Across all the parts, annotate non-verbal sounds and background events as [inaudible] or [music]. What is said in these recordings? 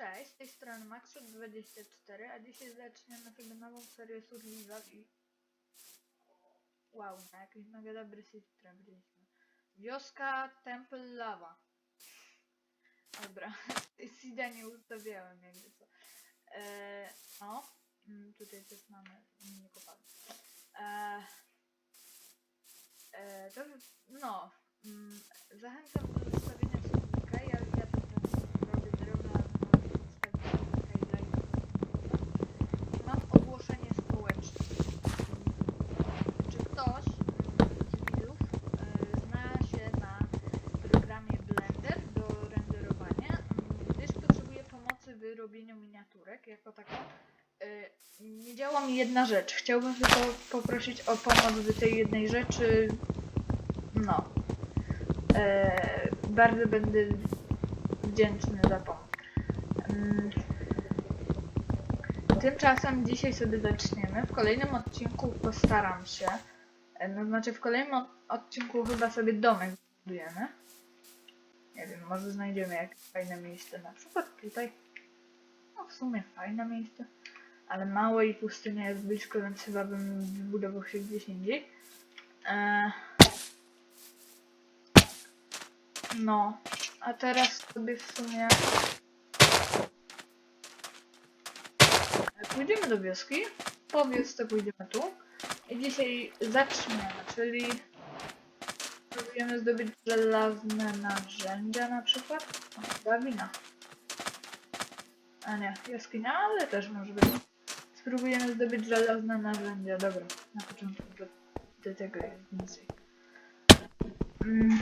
Cześć, z tej strony Maxshot24, a dzisiaj zaczniemy sobie nową serię Survival i... Wow, na jakiś mega dobry save trafiliśmy. Wioska Temple Lava. Dobra, [laughs] Sida nie ustawiałem jakby co. Eee, no, mm, tutaj też mamy mini kopalnię. Eee, eee, to, no, mm, zachęcam do zostawienia słownika, ja, ja to robię drobno, ale możecie zostawić słownika i lajka. I mam ogłoszenie społeczne. Czy ktoś mm, z widzów e, zna się na programie Blender do renderowania, mm, gdyż potrzebuje pomocy w robieniu miniaturek jako tako. E, Nie działa mi jedna rzecz. Chciałbym tylko poprosić o pomoc w tej jednej rzeczy. No. E, bardzo będę wdzięczny za pomoc. Mm. Tymczasem dzisiaj sobie zaczniemy. W kolejnym odcinku postaram się. e, No znaczy w kolejnym od- odcinku chyba sobie domek budujemy. Nie wiem, może znajdziemy jakieś fajne miejsce. Na przykład tutaj. W sumie fajne miejsce. Ale małe i pustynia jest blisko, więc chyba bym wybudował się gdzieś indziej. Eee, no, a teraz sobie w sumie pójdziemy do wioski. Po wiosce pójdziemy tu. I dzisiaj zaczniemy, czyli próbujemy zdobyć żelazne narzędzia na przykład. O, drabina. A nie, jaskinia, ale też może być. Spróbujemy zdobyć żelazne narzędzia. Dobra, na początku do, do tego jest więcej. Mm,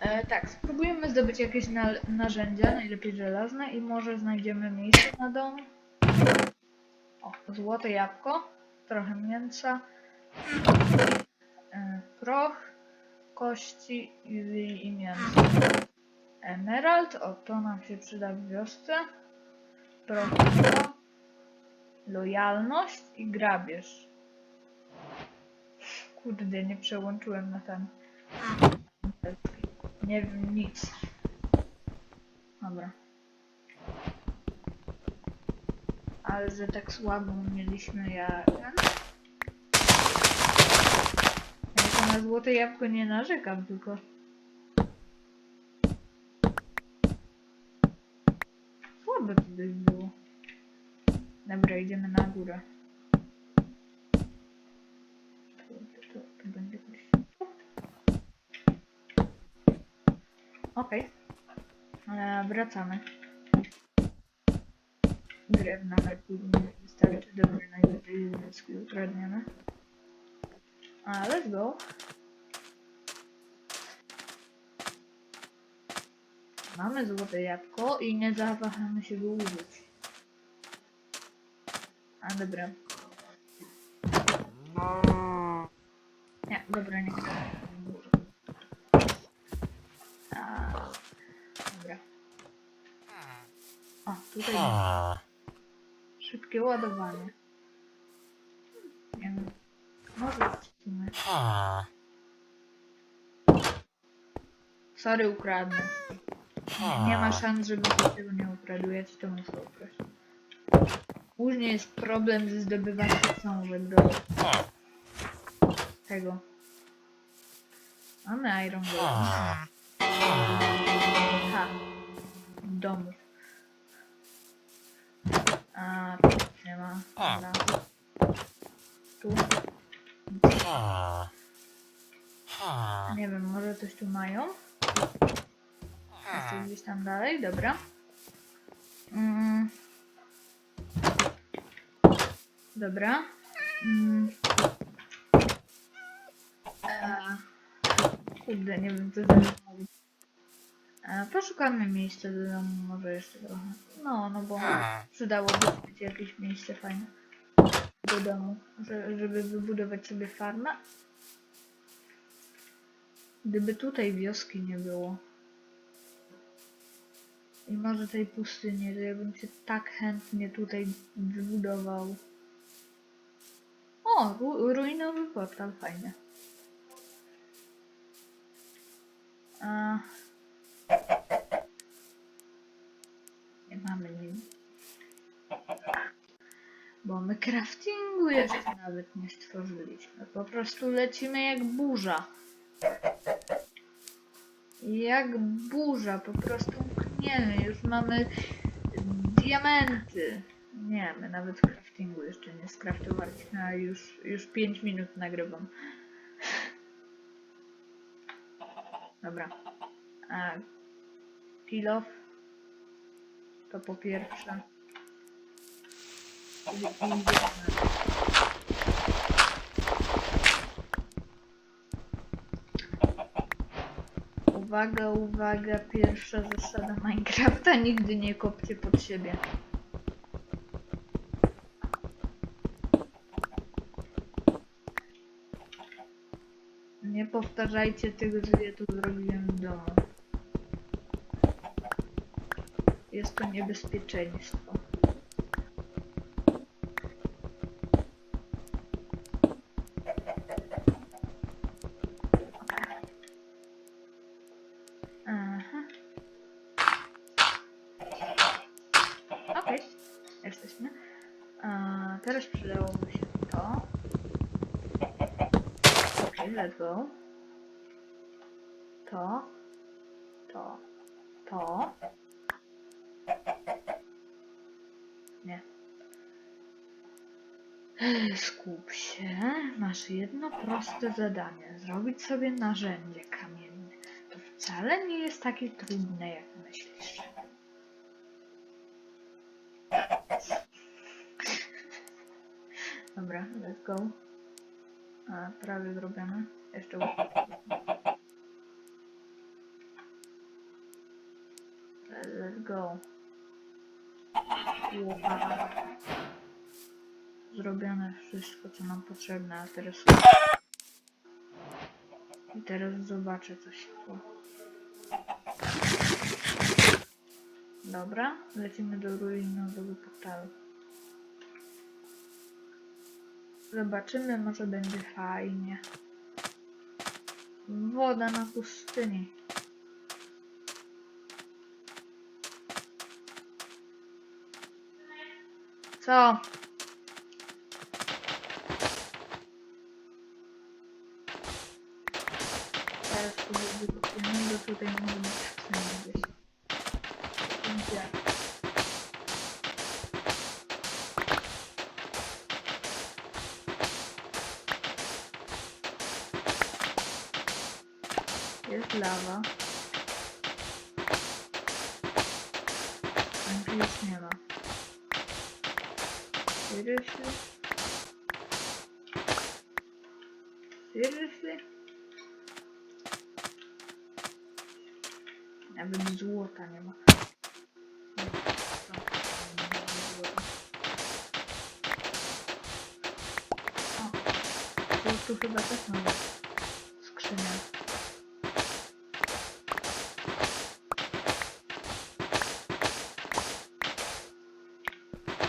e, tak, spróbujemy zdobyć jakieś na, narzędzia, najlepiej żelazne i może znajdziemy miejsce na dom. O, złote jabłko, trochę mięsa, e, proch, kości i, i mięso. Emerald, o to nam się przyda w wiosce. Proch, lojalność i grabież. Kurde, nie przełączyłem na ten. Nie wiem nic. Dobra. Ale że tak słabo mieliśmy ja. Ja to na złote jabłko nie narzekam, tylko. Dobra, idziemy na górę. Okej. E, Wracamy. Drewna lepiej nie wystarczy. Dobra, najlepiej zyski ukradniemy. A, let's go. Mamy złote jabłko i nie zawahamy się go użyć. Dobra. Nie, dobra, nie chcę. Dobra. O, tutaj szybkie ładowanie. Nie wiem. Może sumie. Sorry, ukradnę. Nie, nie ma szans, żeby się tego nie ukradł. Ja ci to muszę ukraść. Później jest problem ze zdobywaniem całego do tego. Mamy Iron Golem. Ha. W domu. A, tu nie ma. Dobra. Tu. Nie wiem, może coś tu mają? Jeszcze gdzieś tam dalej, dobra. Mm. Dobra. Mm. E, kurde, nie wiem co dalej mówić. E, poszukamy miejsca do domu może jeszcze trochę. No, no bo przydałoby być jakieś miejsce fajne do domu, że, żeby wybudować sobie farmę. Gdyby tutaj wioski nie było i może tej pustyni, to ja bym się tak chętnie tutaj wybudował. O, ru ruinowy portal, fajnie. A... Nie mamy nic. Bo my craftingu jeszcze nawet nie stworzyliśmy. Po prostu lecimy jak burza. Jak burza, po prostu mkniemy. Już mamy diamenty. Nie, my nawet craftingu jeszcze nie skraftowaliśmy, a już, już 5 minut nagrywam. Dobra. A, kill off. To po pierwsze. Idziemy. Uwaga, uwaga, pierwsza zasada Minecrafta, nigdy nie kopcie pod siebie. Nie powtarzajcie tego, że ja to zrobiłem w domu. Jest to niebezpieczeństwo. Aha. Okej, jesteśmy. A, teraz przydałoby się to. Okej, let's go. Skup się. Masz jedno proste zadanie. Zrobić sobie narzędzie kamienne. To wcale nie jest takie trudne, jak myślisz. Dobra, let's go. A, prawie zrobione. Jeszcze. Let's go. Łopata. Zrobione wszystko, co nam potrzebne, a teraz... I teraz zobaczę coś. O. Dobra, lecimy do ruinowego portalu. Zobaczymy, może będzie fajnie. Woda na pustyni. Co? Teraz to wybuchniemy, bo tutaj może być skrzynia gdzieś. Gdzie? Jest lawa. A tu już nie ma. Seriously? Seriously? Nawet złota nie ma. O, tu chyba też mamy skrzynię.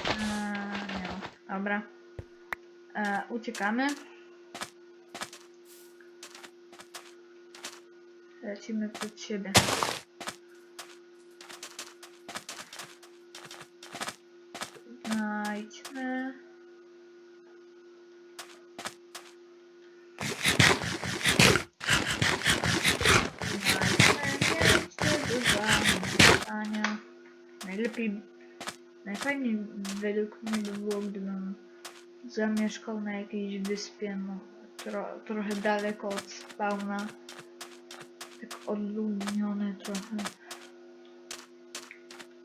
Eee, nie ma. Dobra. Eee, uciekamy. Lecimy przed siebie. Zamieszkał na jakiejś wyspie, no, tro, trochę daleko od spawna. Tak odludnione trochę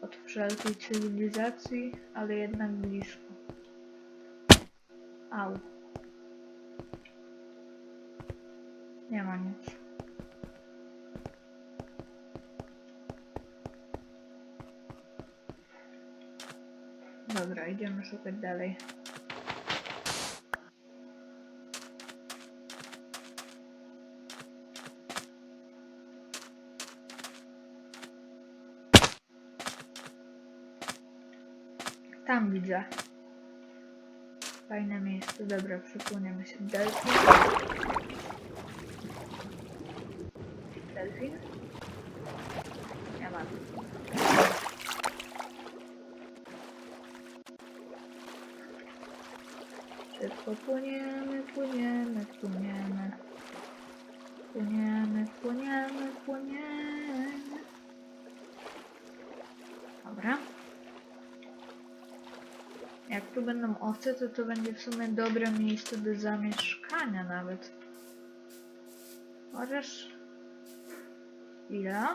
od wszelkiej cywilizacji, ale jednak blisko. Au. Nie ma nic. Dobra, idziemy szukać dalej. Tam widzę. Fajne miejsce. Dobra, przypłyniemy się delfin. Delfin? Nie ma. Szybko płyniemy, płyniemy, płyniemy. Płyniemy. Jak tu będą owce, to to będzie w sumie dobre miejsce do zamieszkania nawet. Chociaż... Ile?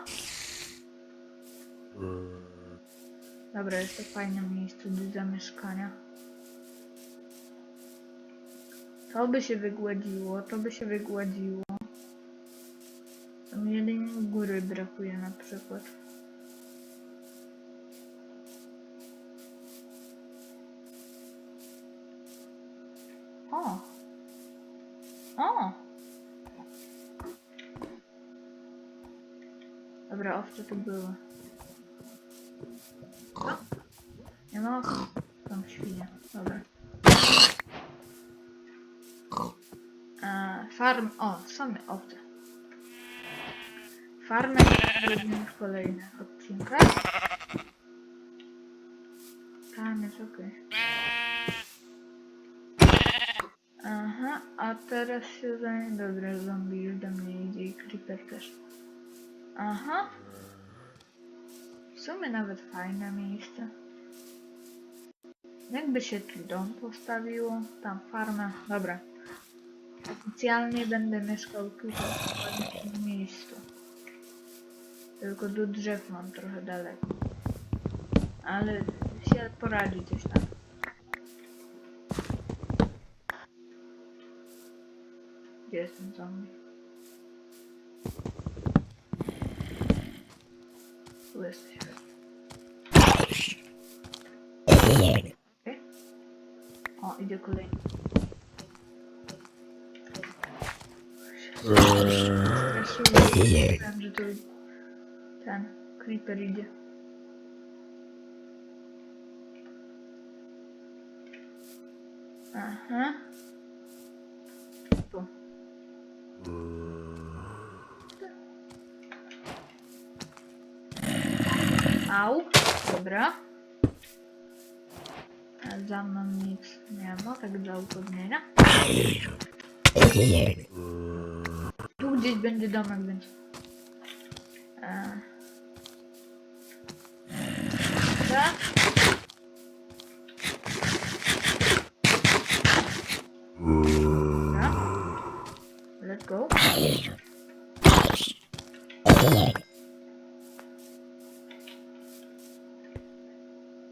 Dobra, jest to fajne miejsce do zamieszkania. To by się wygładziło, to by się wygładziło. Tam jedynie góry brakuje na przykład. Owce tu były. Nie ma owcy. Tam świnie. Dobra. E, farm... O, same owce. Farmę robimy w kolejnych odcinkach. Tam jest okej. Aha, a teraz się zajmie... Dobra, zombie już do mnie idzie i creeper też. Aha. W sumie nawet fajne miejsce. Jakby się tu dom postawiło, tam farma. Dobra. Oficjalnie będę mieszkał tutaj, w tym miejscu. Tylko do drzew mam trochę daleko. Ale się poradzi coś tam. Gdzie jest ten zombie? Tu jesteś. Okej. O, idzie kolejny. Straszyłem, że tu ten creeper idzie. Aha. Dobra. Za mną nic nie ma, tak dla upewnienia. Tu gdzieś będzie domek, więc... E... Dobra.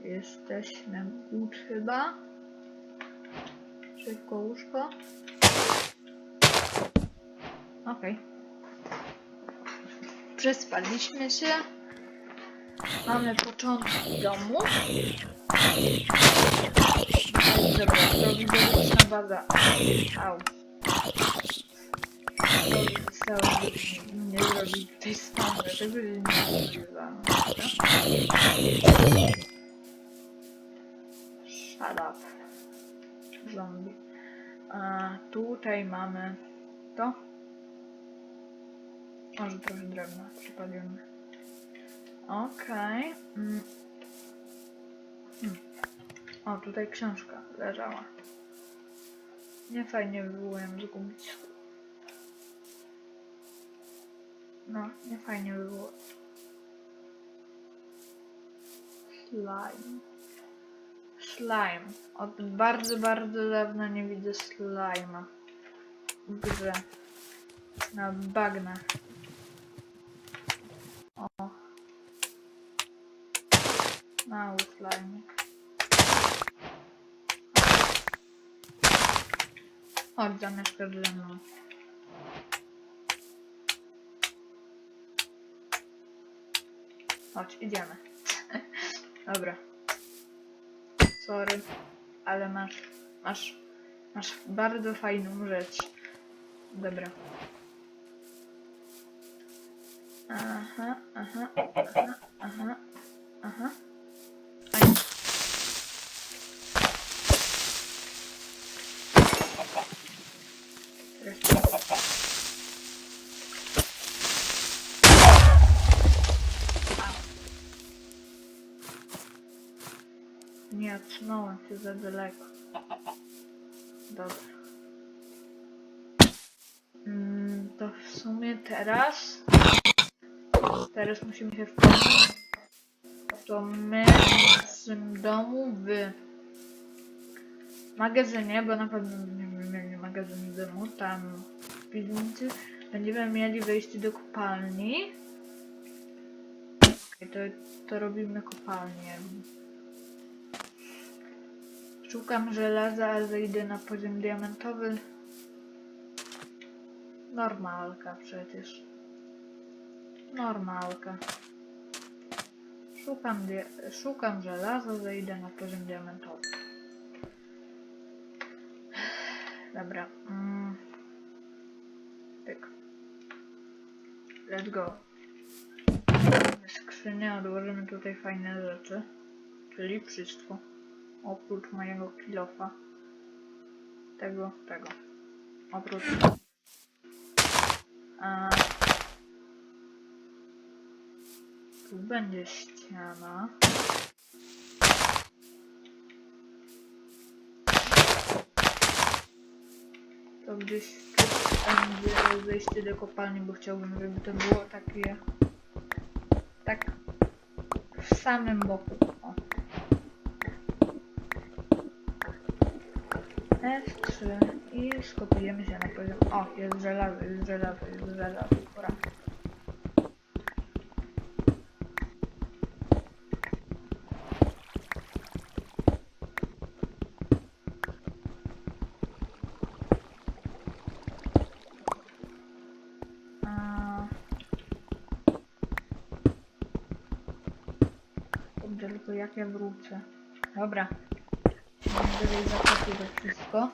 Jesteśmy good chyba. Szybko łóżko. Okej. Przespaliśmy się. Mamy początek domu. Dobra, to widoczna baza. Au. Zostało nie zrobić tej się nie spodziewałam. Tutaj mamy to. Może trochę drewna przypalimy. Okej. Mm. Hmm. O, tutaj książka leżała. Nie fajnie by było ją zgubić. No, nie fajnie by było. Slime. Slime. Od bardzo, bardzo dawna nie widzę slime'a w grze. Na bagnach. O. Mały slime. Chodź, zamieszkasz ze mną. Chodź, idziemy. [laughs] Dobra. Sorry, ale masz, masz, masz bardzo fajną rzecz. Dobra. Aha, aha, aha, aha, aha. Aj. Nie odsunąłem się za daleko. Dobra. Sumie teraz... Teraz musimy się wprowadzić. To my w naszym domu w magazynie, bo na pewno będziemy mieli magazyn dymu, tam w piwnicy będziemy mieli wejście do kopalni. Okej, to, to robimy kopalnię. Szukam żelaza, a zejdę na poziom diamentowy. Normalka przecież. Normalka. Szukam, szukam żelaza, zejdę na poziom diamentowy. Dobra. Mm. Let's go. Skrzynię odłożymy tutaj fajne rzeczy. Czyli wszystko. Oprócz mojego kilofa. Tego, tego. Oprócz. A... Tu będzie ściana. To gdzieś tu będzie wejście do kopalni, bo chciałbym, żeby to było takie... Tak... W samym boku. O. F3 i skopiujemy się na poziom. O, jest żelazo, jest żelazo, jest żelazo. Pora. A... Kurde, tylko jak ja wrócę. Dobra. Wszystko.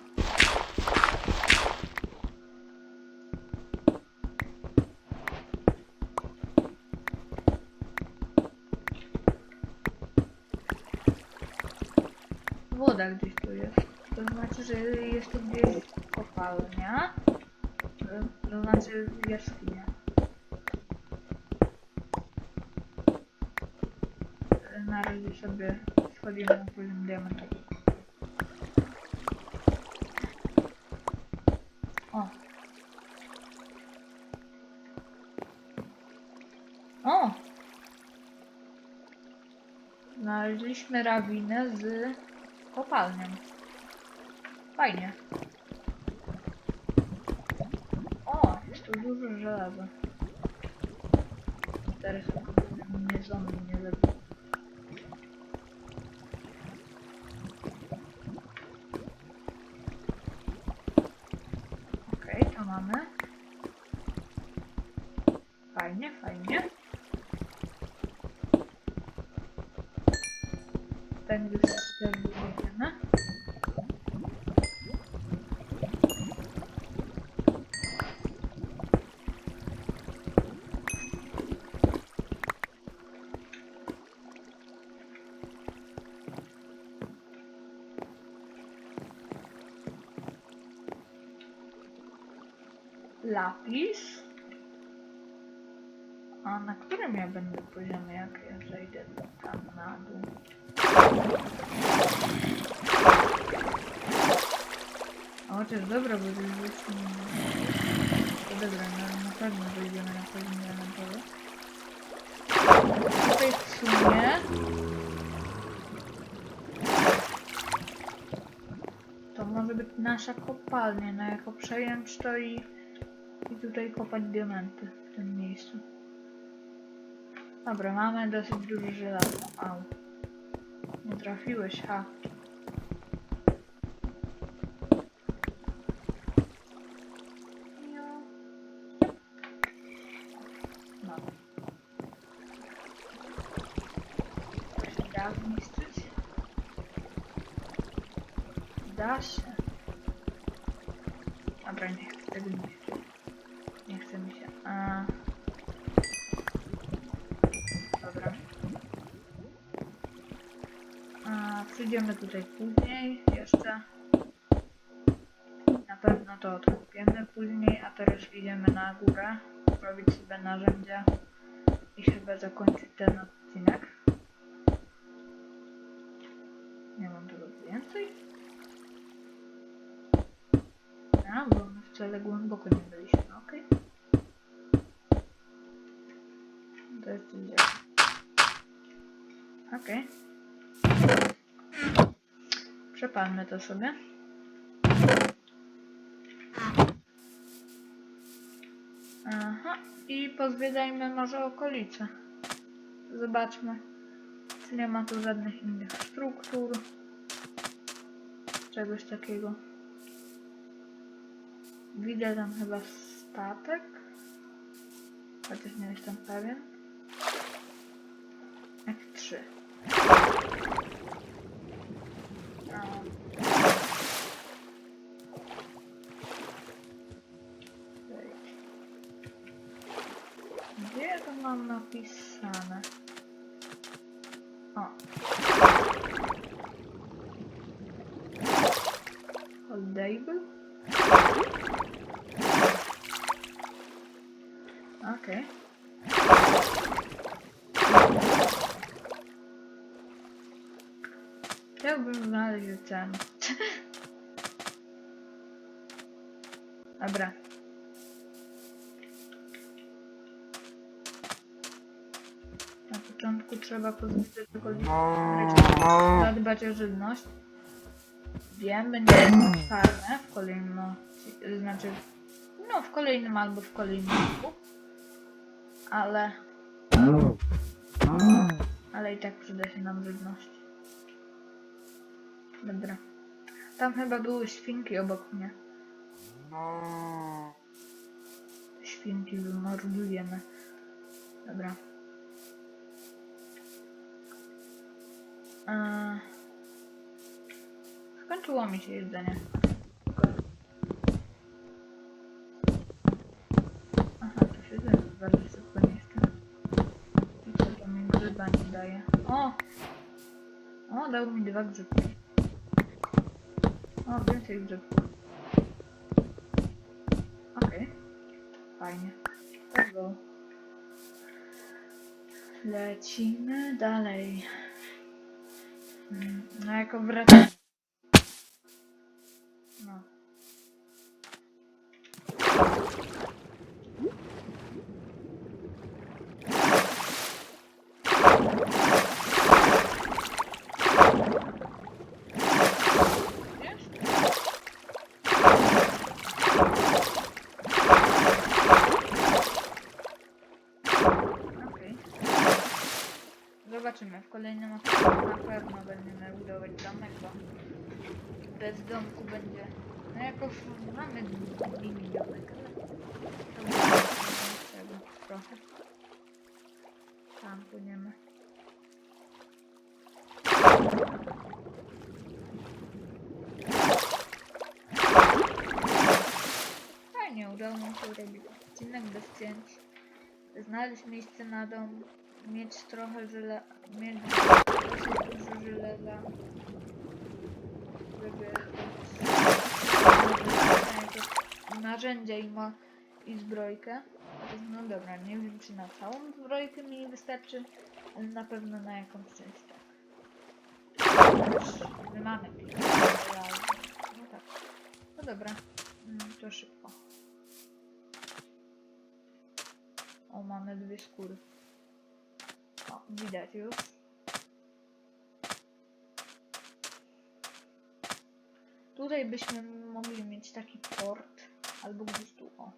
Woda gdzieś tu jest. To znaczy, że jest tu gdzieś kopalnia. To znaczy jaskinia. Na razie sobie schodzimy na poziom diamentowy. Znaleźliśmy rawinę z kopalnią. Fajnie. O, jest tu dużo żelaza. Teraz mnie zombie nie zabił. Okej, to mamy. Fajnie, fajnie. Ten już też wyjdziemy. Lapis. Może być nasza kopalnia, no jako przejąć to i, i tutaj kopać diamenty w tym miejscu. Dobra, mamy dosyć dużo żelaza. Au. Nie trafiłeś, ha. Tutaj później jeszcze. Na pewno to odkupiemy później, a teraz idziemy na górę, robić sobie narzędzia i chyba zakończyć ten odcinek. Nie mam tego więcej. A, bo my wcale głęboko nie byliśmy, okej. To jest gdzie? Okej. Przepalmy to sobie. Aha, i pozwiedzajmy może okolice. Zobaczmy, czy nie ma tu żadnych innych struktur. Czegoś takiego. Widzę tam chyba statek. Chociaż nie jestem pewien. F3. A. trzeba pozbyć tego zadbać o żywność. Wiem, będzie czarne w kolejnym, znaczy, no w kolejnym albo w kolejnym roku. Ale, ale i tak przyda się nam żywność. Dobra. Tam chyba były świnki obok mnie. Te Świnki wymordujemy. Dobra. Skończyło mi się jedzenie. Aha, to się też bardzo szybko chce. I co to mi grzyba nie daje? O! O, dał mi dwa grzybki. O, więcej grzybków. Okej. Fajnie. Let's go. Lecimy dalej. Mm, No jako wracamy. No. Wiesz? Okej. Zobaczymy. W kolejnym odcinku na pewno będziemy budować domek, bo bez domku będzie... No jako f- mamy mini domek, ale to trzeba trochę. Tam płyniemy. Fajnie, udało mi się zrobić odcinek bez cięć. Znaleźć miejsce na dom, mieć trochę żyle... mieć dużo żelaza, narzędzia i ma i zbrojkę. No dobra, nie wiem czy na całą zbrojkę mi wystarczy, ale na pewno na jakąś część tak. My mamy. No tak. No dobra, Mm, to szybko. O, mamy dwie skóry. O, widać już. Tutaj byśmy mogli mieć taki port, albo gdzieś tu, o.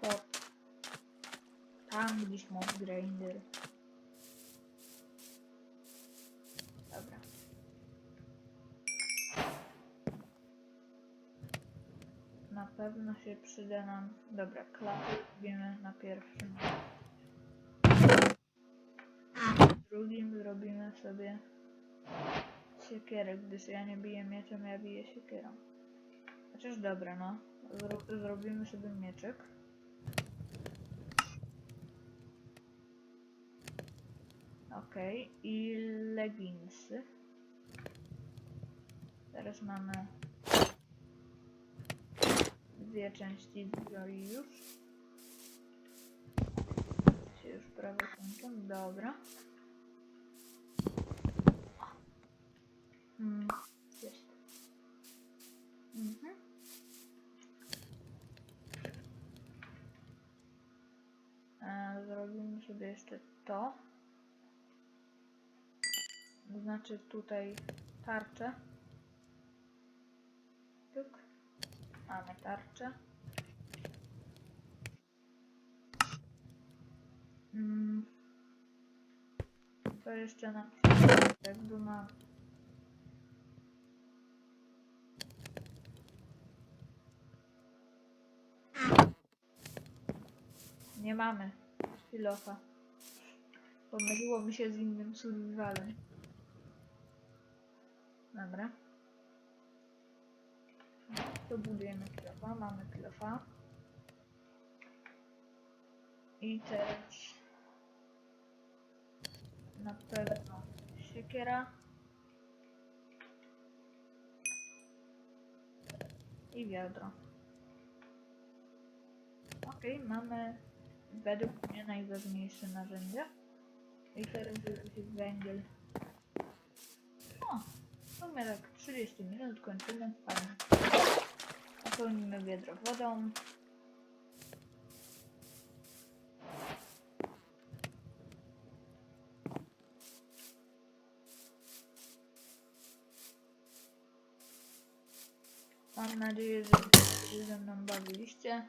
Port. Tam gdzieś mob grinder. Dobra. Na pewno się przyda nam... Dobra, klapy robimy na pierwszym. drugim zrobimy sobie siekierę, gdyż ja nie biję mieczem, ja biję siekierą. Chociaż dobra, no. Zro zrobimy sobie mieczek. Okej, i leginsy. Teraz mamy dwie części zbroi już. Się już prawie kończą, dobra. Mm. Mhm. Zrobimy sobie jeszcze to. Znaczy tutaj tarczę. Mamy tarczę. Mm. To jeszcze na jakby Nie mamy filofa. Pomyliło mi się z innym survivalem. Dobra. To budujemy kilofa. Mamy kilofa. I teraz na pewno siekiera. I wiadro. Okej, mamy według mnie najważniejsze narzędzie. I teraz jest węgiel. O, w sumie tak 30 minut kończymy. Fajnie. Napełnimy wiadro wodą. Mam nadzieję, że się ze mną bawiliście.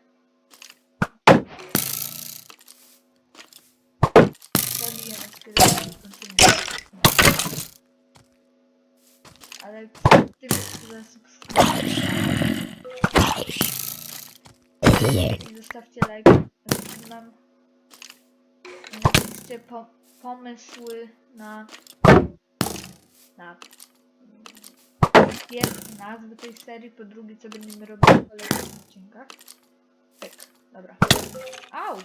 Ale tym zasubskrybujcie i zostawcie like. Mam napiszcie po, pomysły na na pierwszy nazwy tej serii, po drugie co będziemy robić w kolejnych odcinkach. Tak, dobra. Au!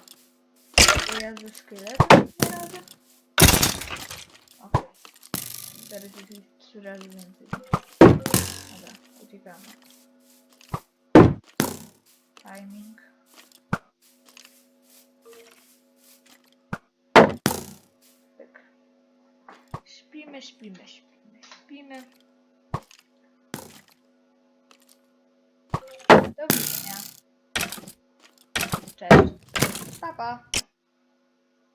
To ja ze szkieletem razem? Okej. Teraz jest trzy razy więcej. Dobra, uciekamy. Timing. Tak. Śpimy, śpimy, śpimy, śpimy. Do widzenia. Cześć. Pa, pa.